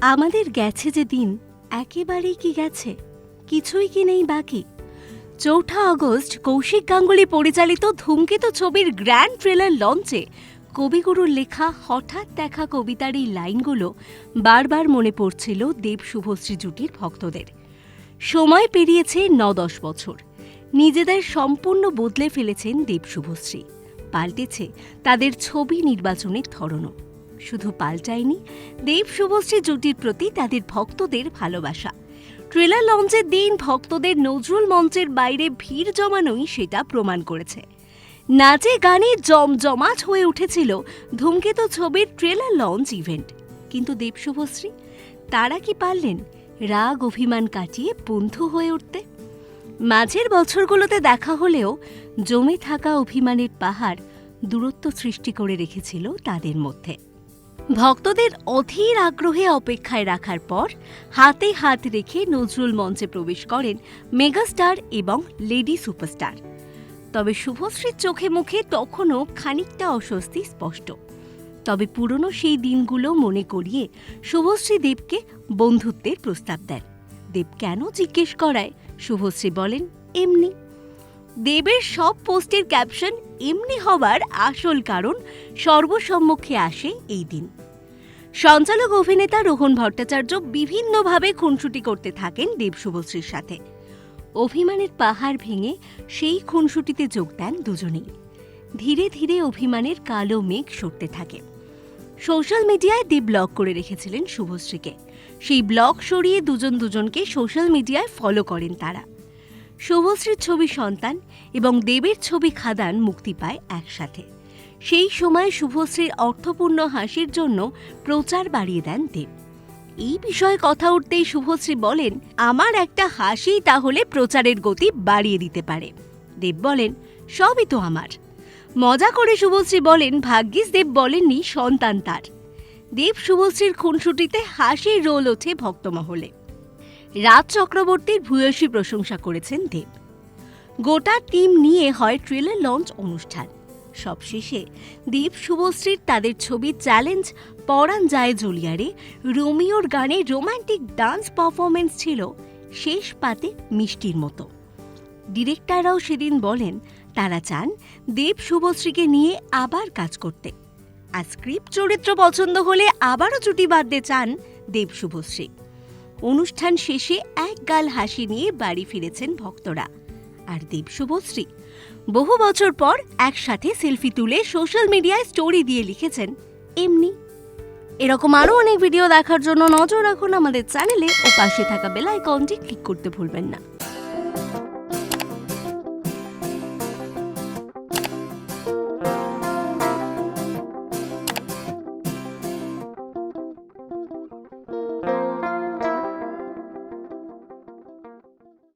আমাদের গেছে যে দিন একেবারেই কি গেছে? কিছুই কি নেই বাকি? চৌঠা আগস্ট কৌশিক গাঙ্গুলি পরিচালিত ধূমকেতু ছবির গ্র্যান্ড ট্রেলার লঞ্চে কবিগুরুর লেখা হঠাৎ দেখা কবিতার এই লাইনগুলো বারবার মনে পড়ছিল দেব শুভশ্রী জুটির ভক্তদের। সময় পেরিয়েছে ন দশ বছর। নিজেদের সম্পূর্ণ বদলে ফেলেছেন দেব শুভশ্রী। পাল্টেছে তাদের ছবি নির্বাচনের ধরনও। শুধু পাল্টায়নি, দেব শুভশ্রী জুটির প্রতি তাদের ভক্তদের ভালোবাসা। ট্রেলার লঞ্চের দিন ভক্তদের নজরুল মঞ্চের বাইরে ভিড় জমানোই সেটা প্রমাণ করেছে। নাচে গানে জমজমাট হয়ে উঠেছিল ধূমকেতু ছবির ট্রেলার লঞ্চ ইভেন্ট। কিন্তু দেব শুভশ্রী, তারা কি পারলেন রাগ অভিমান কাটিয়ে বন্ধু হয়ে উঠতে? মাঝের বছরগুলোতে দেখা হলেও জমে থাকা অভিমানের পাহাড় দূরত্ব সৃষ্টি করে রেখেছিল তাদের মধ্যে। ভক্তদের অধীর আগ্রহে অপেক্ষায় রাখার পর হাতে হাত রেখে নজরুল মঞ্চে প্রবেশ করেন মেগাস্টার এবং লেডি সুপারস্টার। তবে শুভশ্রীর চোখে মুখে তখনও খানিকটা অস্বস্তি স্পষ্ট। তবে পুরনো সেই দিনগুলো মনে করিয়ে শুভশ্রী দেবকে বন্ধুত্বের প্রস্তাব দেন। দেব কেন জিজ্ঞেস করায়? শুভশ্রী বলেন, এমনি। দেবের সব পোস্টের ক্যাপশন এমনি হবার আসল কারণ সর্বসম্মুখে আসে এই দিন। সঞ্চালক অভিনেতা রোহন ভট্টাচার্য বিভিন্নভাবে খুনসুটি করতে থাকেন দেব শুভশ্রীর সাথে। অভিমানের পাহাড় ভেঙে সেই খুনসুটিতে যোগ দেন দুজনেই। ধীরে ধীরে অভিমানের কালো মেঘ সরতে থাকে। সোশ্যাল মিডিয়ায় দেব ব্লক করে রেখেছিলেন শুভশ্রীকে। সেই ব্লক সরিয়ে দুজন দুজনকে সোশ্যাল মিডিয়ায় ফলো করেন তারা। শুভশ্রীর ছবি সন্তান এবং দেবের ছবি খাদান মুক্তি পায় একসাথে। সেই সময় শুভশ্রীর অর্থপূর্ণ হাসির জন্য প্রচার বাড়িয়ে দেন দেব। এই বিষয়ে কথা উঠতেই শুভশ্রী বলেন, আমার একটা হাসি তাহলে প্রচারের গতি বাড়িয়ে দিতে পারে। দেব বলেন, সবই তো আমার। মজা করে শুভশ্রী বলেন, ভাগ্যিস দেব বলেননি, সন্তান তার। দেব শুভশ্রীর খুনসুটিতে হাসির রোল ওঠে ভক্তমহলে। রাজ চক্রবর্তীর ভূয়সী প্রশংসা করেছেন দেব। গোটা টিম নিয়ে হয় ট্রেলার লঞ্চ অনুষ্ঠান। সবশেষে দেব শুভশ্রীর তাদের ছবি চ্যালেঞ্জ পরাণ যায় জুলিয়ারে। রোমিওর গানে রোমান্টিক ডান্স পারফরমেন্স ছিল শেষ পাতে মিষ্টির মতো। ডিরেক্টররাও সেদিন বলেন, তারা চান দেব শুভশ্রীকে নিয়ে আবার কাজ করতে। আর স্ক্রিপ্ট চরিত্র পছন্দ হলে আবারও জুটি বাঁধতে চান দেব শুভশ্রী। অনুষ্ঠান শেষে এক গাল হাসি নিয়ে বাড়ি ফিরেছেন ভক্তরা। আর দেব শুভশ্রী, বহু বছর পর একসাথে সেলফি তুলে সোশ্যাল মিডিয়ায় স্টোরি দিয়ে লিখেছেন এমনি। এরকম আরও অনেক ভিডিও দেখার জন্য নজর রাখুন আমাদের চ্যানেলে ও পাশে থাকা বেল আইকনটি ক্লিক করতে ভুলবেন না।